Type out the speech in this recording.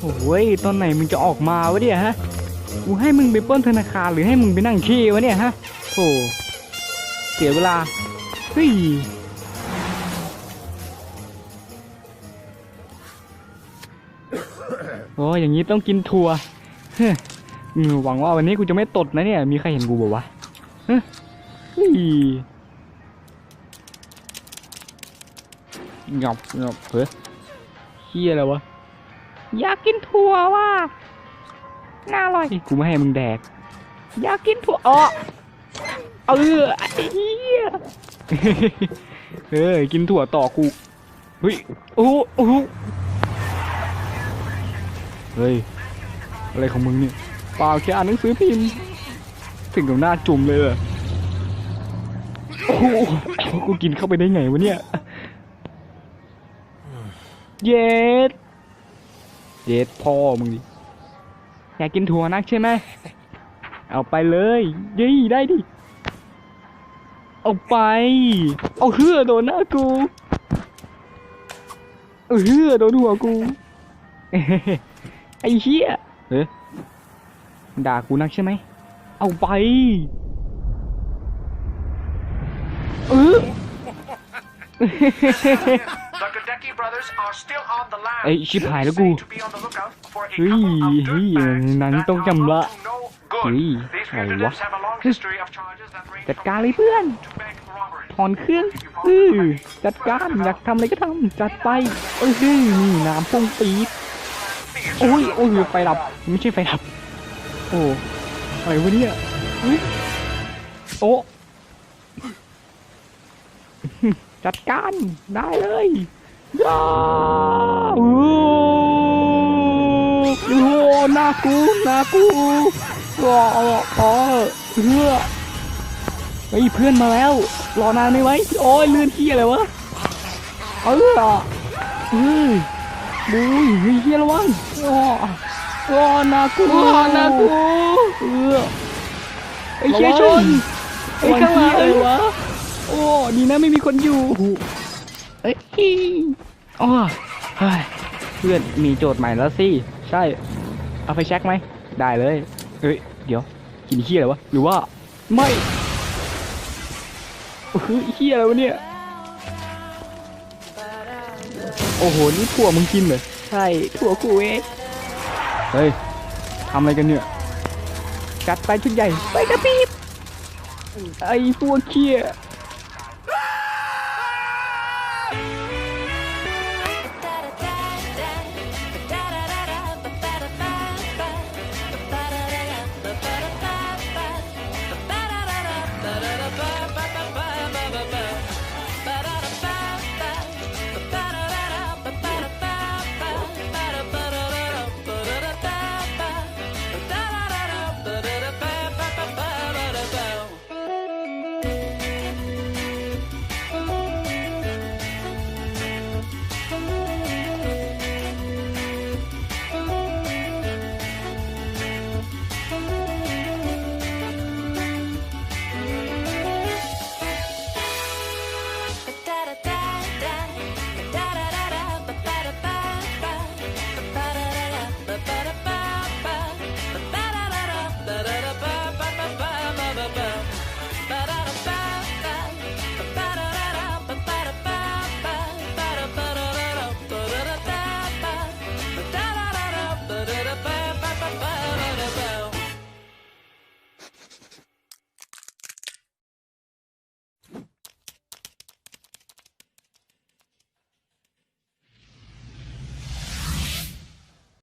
โอ้ยตอนไหนมึงจะออกมาวะเนี่ยฮะ กูให้มึงไปป้นธนาคารหรือให้มึงไปนั่งขี้วะเนี่ยฮะโธ่เสียเวลา เฮ้ยโอ้ยอย่างนี้ต้องกินถั่วเฮ้ยอืมหวังว่าวันนี้กูจะไม่ตดนะเนี่ย มีใครเห็นกูบอกวะเฮ้ยหยับหยับเฮ้ยเฮียอะไรวะ อยากกินถั่วว่ะน่าอร่อย กูไม่ให้มึงแดก อยากกินถั่วอ๋อเออไอ้เหี้ยเออกินถั่วต่อกูเฮ้ยโอ้โหโอ้โหเฮ้ยอะไรของมึงเนี่ยเปล่าแค่อ่านหนังสือพิมพ์ถึงกับหน้าจุ่มเลยเหรอโอ้โหกูกินเข้าไปได้ไงวะเนี่ย เย็ด เย็ดพ่อมึงดิอยากกินถั่วนักใช่ไหมเอาไปเลยยี่ได้ดิ เอาไป เอาเฮือโดนหน้ากู เอาเฮือโดนหัวกู ไอ้เหี้ยเฮ้ยด่ากูนักใช่ไหม เอาไป เออ ไอ้ชิบหายแล้วกู Say to be on the lookout for a เฮ้ย couple of เฮ้ย dirtbags นั้น that ต้อง are จำละ up to no good. เฮ้ย These อะไรวะ fugitives have a long history of charges that range จัด from การเลยเพื่อน to bank robbery. ถอนเครื่องเออจัดการอยากทำอะไรก็ทำจัดไปเออนี่น้ำพุ่งปี๊ดโอ้ยโอ้ยไฟดับไม่ใช่ไฟดับโอ้อะไรวะเนี่ยเฮ้ยโอ้จัดการได้เลย ย้าโอ้โหน้ากูน้ากูอ๋ออ๋อเพื่อเฮ้ยเพื่อนมาแล้ว รอนานไหมไว้โอ้ยเลื่อนขี้อะไรวะเออเฮ้ยบุยเฮ้ยเฮียระวังอ้ออ้อนากูนากูเออไอ้เชี่ยชนไอ้ข้างหลังเลยวะโอ้ดีนะไม่มีคนอยู่ เอ้ยอ๋อเฮ้ยเพื่อนมีโจทย์ใหม่แล้วสิ ใช่ เอาไปเช็คไหม ได้เลยเฮ้ย เดี๋ยว กินขี้อะไรวะ หรือว่า ไม่โอ้โหเฮียอะไรวะเนี่ย โอ้โห นี่ถั่วมึงกินเหรอ ใช่ ถั่วกูเองเฮ้ย ทำอะไรกันเนี่ยจัดไปชุดใหญ่ ไปกระปีบไอ้พวกเคีย